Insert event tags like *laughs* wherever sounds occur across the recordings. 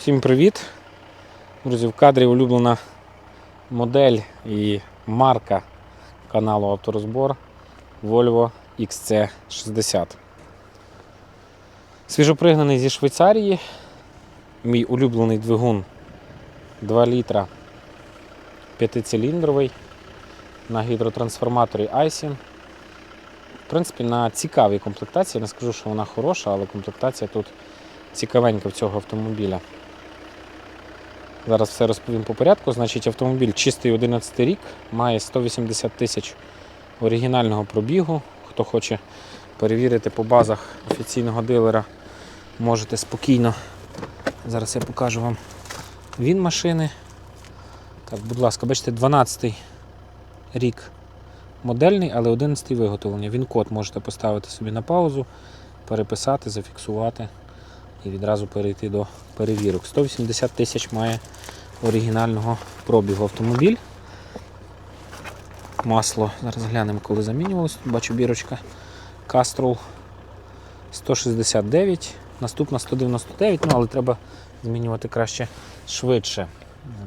Всім привіт! Друзі, в кадрі улюблена модель і марка каналу Авторозбор Volvo XC60. Свіжопригнаний зі Швейцарії. Мій улюблений двигун 2 літра п'ятициліндровий на гідротрансформаторі Aisin. В принципі, на цікавій комплектації. Не скажу, що вона хороша, але комплектація тут цікавенька в цього автомобіля. Зараз все розповім по порядку. Значить, автомобіль чистий 11 рік, має 180 тисяч оригінального пробігу. Хто хоче перевірити по базах офіційного дилера, можете спокійно. Зараз я покажу вам він машини. Так, будь ласка, бачите, 12-й рік модельний, але 11-й виготовлення. Він код можете поставити собі на паузу, переписати, зафіксувати і відразу перейти до перевірок. 180 тисяч має оригінального пробігу автомобіль. Масло, зараз глянемо, коли замінювалося. Бачу бірочка. Castrol 169, наступна 199, ну але треба змінювати краще швидше.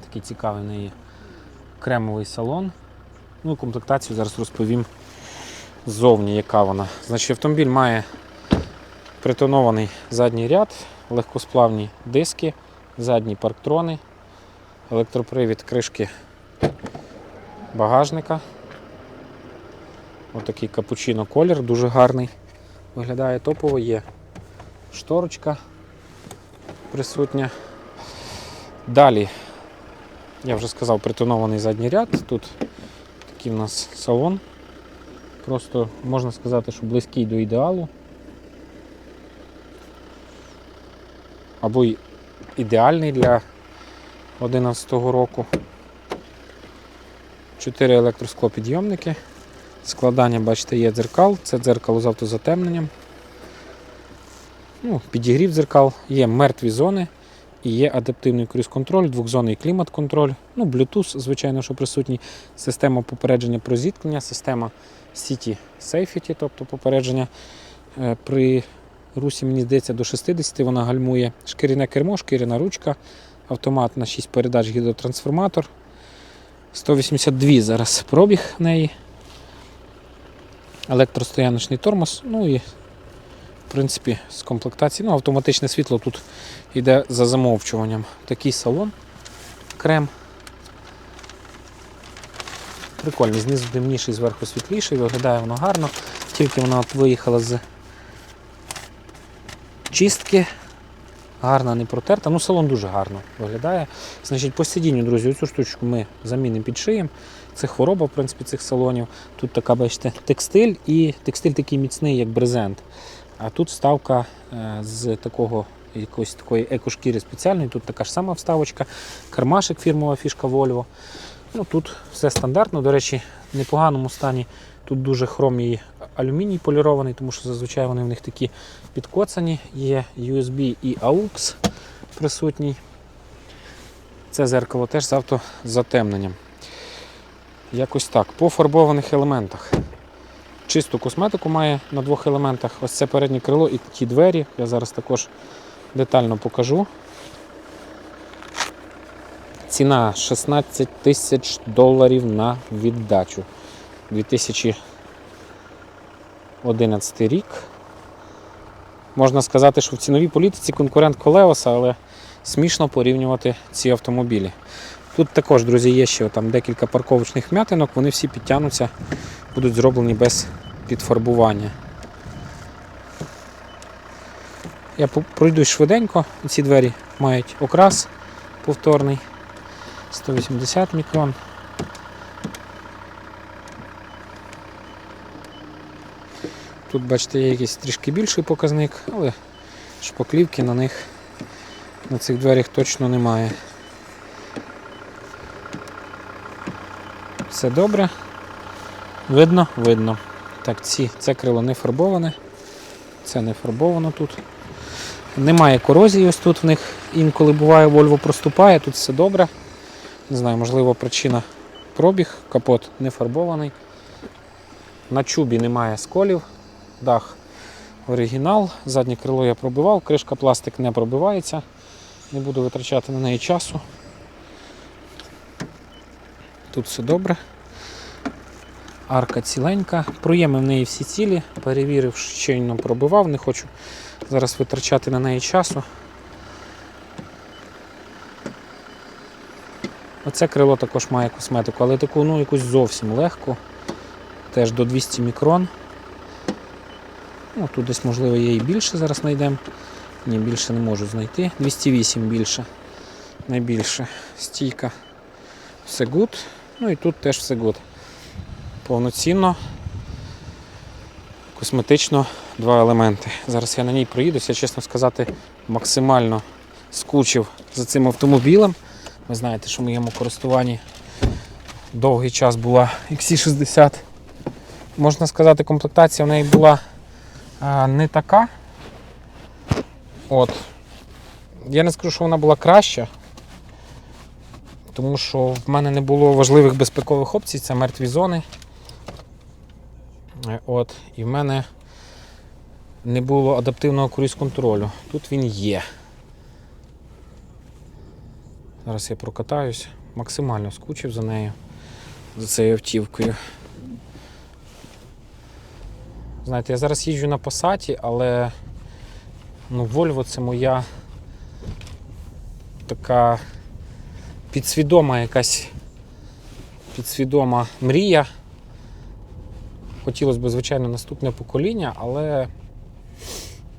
Такий цікавий неї кремовий салон. Ну, комплектацію зараз розповім ззовні, яка вона. Значить, автомобіль має притонований задній ряд, легкосплавні диски, задні парктрони, електропривід кришки багажника. Отакий капучино колір, дуже гарний. Виглядає топово, є шторочка присутня. Далі, я вже сказав, притонований задній ряд. Тут такий в нас салон. Просто можна сказати, що близький до ідеалу. Або ідеальний для 2011 року. Чотири електросклопідйомники. Складання, бачите, є дзеркал, це дзеркало з автозатемненням. Ну, Підігрів дзеркал, є мертві зони і є адаптивний круїз-контроль, двохзонний клімат-контроль, ну, Bluetooth, звичайно, що присутній, система попередження про зіткнення, система City Safety, тобто попередження е, при русі, мені здається, до 60 вона гальмує. Шкіряне кермо, шкіряна ручка, автомат на 6 передач гідротрансформатор. 182 зараз пробіг в неї. Електростояночний тормоз, ну і в принципі з комплектації. Ну, автоматичне світло тут йде за замовчуванням. Такий салон, крем. Прикольний, знизу темніший, зверху світліший, виглядає воно гарно. Тільки вона от виїхала з чистки. Гарна, не протерта. Ну, салон дуже гарно виглядає. Значить, по сидінню, друзі, оцю штучку ми замінимо під шиєм. Це хвороба, в принципі, цих салонів. Тут така, бачите, текстиль і текстиль такий міцний, як брезент. А тут вставка е, з такого якоїсь такої екошкіри спеціальної. Тут така ж сама вставочка, кармашик, фірмова фішка Volvo. Ну, Тут все стандартно, до речі, в непоганому стані. Тут дуже хром і алюміній полірований, тому що зазвичай вони в них такі підкоцані. Є USB і AUX присутній. Це зеркало теж з автозатемненням. Якось так. По фарбованих елементах. Чисту косметику має на двох елементах. Ось це переднє крило і ті двері. Я зараз також детально покажу. Ціна 16 тисяч доларів на віддачу. 2011 рік. Можна сказати, що в ціновій політиці конкурент Колеоса, але смішно порівнювати ці автомобілі. Тут також, друзі, є ще там декілька парковочних м'ятинок, вони всі підтягнуться, будуть зроблені без підфарбування. Я пройдусь швиденько, ці двері мають окрас повторний 180 мікрон. Тут, бачите, є якийсь трішки більший показник, але шпаклівки на них на цих дверях точно немає. Все добре. Видно? Видно. Так, ці, це крило не фарбоване, це не фарбовано тут. Немає корозії ось тут в них. Інколи буває, Volvo проступає, тут все добре. Не знаю, можливо, причина пробіг, капот не фарбований. На чубі немає сколів, дах оригінал, заднє крило я пробивав, кришка пластик не пробивається. Не буду витрачати на неї часу. Тут все добре. Арка ціленька. Проєми в неї всі цілі. Перевірив, щойно пробивав, не хочу зараз витрачати на неї часу. Оце крило також має косметику, але таку ну, якусь зовсім легку. Теж до 200 мікрон. Ну, тут десь, можливо, є і більше зараз знайдемо. Ні, більше не можу знайти. 208 більше. Найбільше. Стійка. Все гуд. Ну і тут теж все гуд. Повноцінно. Косметично два елементи. Зараз я на ній проїдуся, чесно сказати, максимально скучив за цим автомобілем. Ви знаєте, що в моєму користуванні довгий час була XC60. Можна сказати, комплектація в неї була не така. От. Я не скажу, що вона була краща, тому що в мене не було важливих безпекових опцій, це мертві зони. Е, От. І в мене не було адаптивного круїз-контролю. Тут він є. Зараз я прокатаюсь. Максимально скучив за нею, за цією автівкою. Знаєте, я зараз їжджу на Пасаті, але ну, Volvo це моя така підсвідома якась підсвідома мрія. Хотілося б, звичайно, наступне покоління, але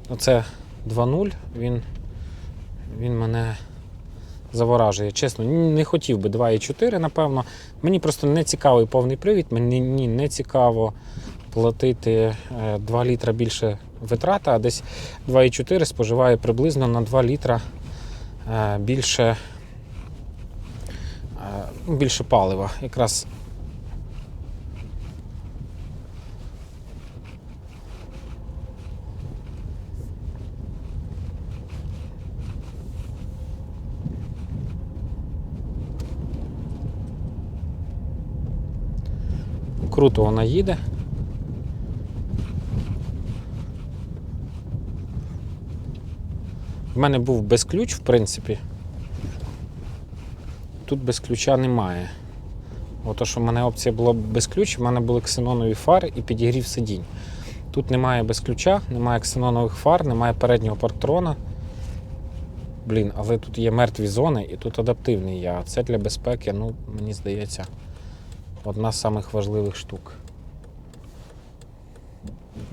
оце 2.0, він, він мене заворажує. Чесно, не хотів би 2.4, напевно. Мені просто не цікавий повний привід, мені не цікаво платити е, 2 літра більше витрата, а десь 2,4 споживає приблизно на 2 літра е, більше, е, ну, більше палива. Якраз круто вона їде. Мене був без ключ, в принципі. Тут без ключа немає. Ото, що в мене опція була без ключ, в мене були ксенонові фари і підігрів сидінь. Тут немає без ключа, немає ксенонових фар, немає переднього парктрона. Блін, але тут є мертві зони і тут адаптивний я. Це для безпеки, ну, мені здається, одна з самих важливих штук.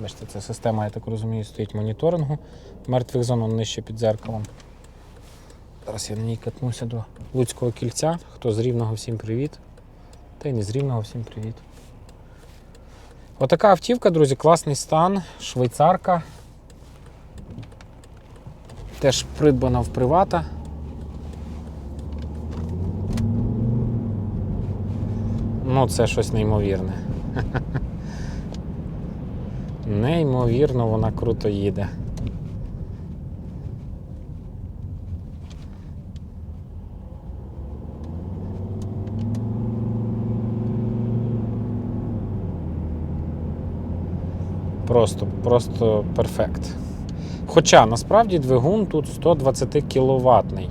Бачите, це система, я так розумію, стоїть моніторингу мертвих зон он нижче під дзеркалом. Зараз я на ній катнуся до Луцького кільця. Хто з Рівного, всім привіт. Та й не з Рівного, всім привіт. Отака автівка, друзі, класний стан, швейцарка. Теж придбана в привата. Ну, це щось неймовірне. *laughs* Неймовірно, вона круто їде. Просто, просто перфект. Хоча насправді двигун тут 120 кіловатний.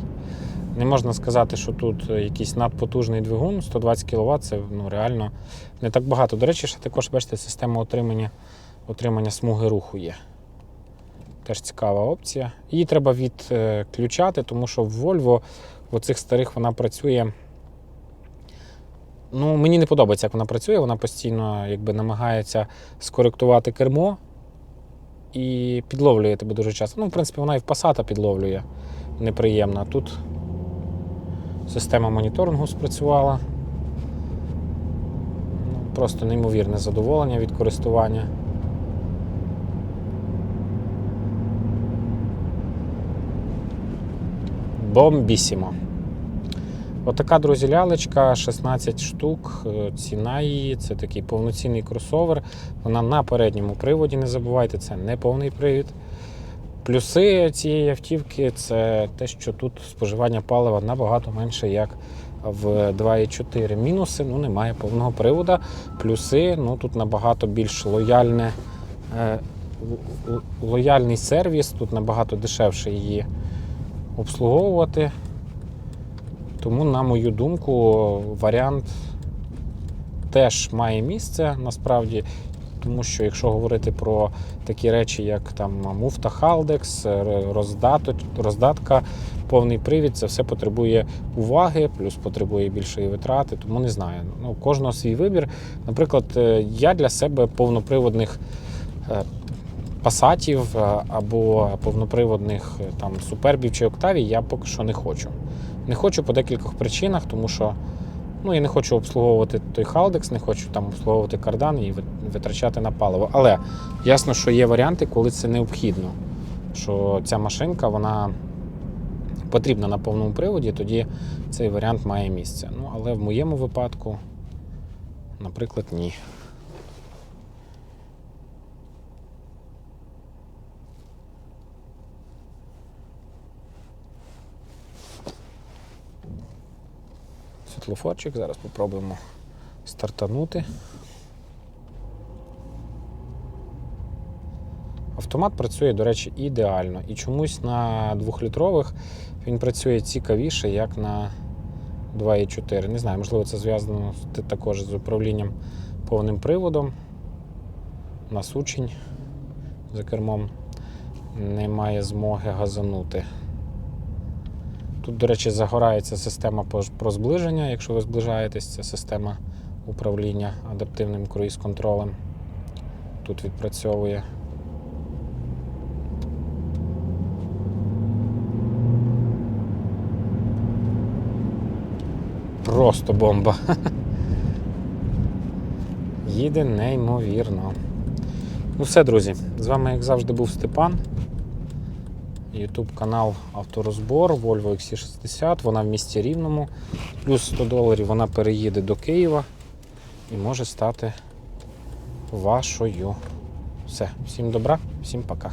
Не можна сказати, що тут якийсь надпотужний двигун, 120 кВт це ну, реально не так багато. До речі, ще також бачите, система отримання, отримання смуги руху є. Теж цікава опція. Її треба відключати, тому що в Volvo в оцих старих вона працює. Ну, мені не подобається, як вона працює. Вона постійно якби, намагається скоректувати кермо і підловлює тебе дуже часто. Ну, в принципі, вона і в Passat підловлює неприємно. Тут система моніторингу спрацювала. Ну, Просто неймовірне задоволення від користування. Бомбісімо. Отака, друзі, лялечка, 16 штук. е, Ціна її, це такий повноцінний кросовер. Вона на передньому приводі, не забувайте, це не повний привід. Плюси цієї автівки це те, що тут споживання палива набагато менше, як в 2.4. Мінуси ну, немає повного приводу. Плюси ну, тут набагато більш лояльне, е, лояльний сервіс, тут набагато дешевше її обслуговувати. Тому, на мою думку, варіант теж має місце насправді. Тому що якщо говорити про такі речі, як там муфта Халдекс, роздатка, повний привід, це все потребує уваги, плюс потребує більшої витрати, тому не знаю. Ну, кожного свій вибір. Наприклад, е, я для себе повноприводних е, пасатів е, або повноприводних е, там супербів чи октавій я поки що не хочу. Не хочу по декількох причинах, тому що ну, я не хочу обслуговувати той Халдекс, не хочу там обслуговувати кардан і витрачати на паливо. Але ясно, що є варіанти, коли це необхідно. Що ця машинка вона потрібна на повному приводі, тоді цей варіант має місце. Ну, але в моєму випадку, наприклад, ні. Світлофорчик, зараз спробуємо стартанути. Автомат працює, до речі, ідеально. І чомусь на 2-літрових він працює цікавіше, як на 2,4. Не знаю, можливо, це зв'язано також з управлінням повним приводом. У нас учень за кермом не має змоги газанути. Тут, до речі, загорається система про зближення. Якщо ви зближаєтесь, це система управління адаптивним круїз-контролем. Тут відпрацьовує. Просто бомба. *laughs* Їде неймовірно. Ну все, друзі, з вами, як завжди, був Степан. YouTube канал Авторозбор Volvo XC60. Вона в місті Рівному. Плюс 100 доларів вона переїде до Києва і може стати вашою. Все, всім добра, всім пока.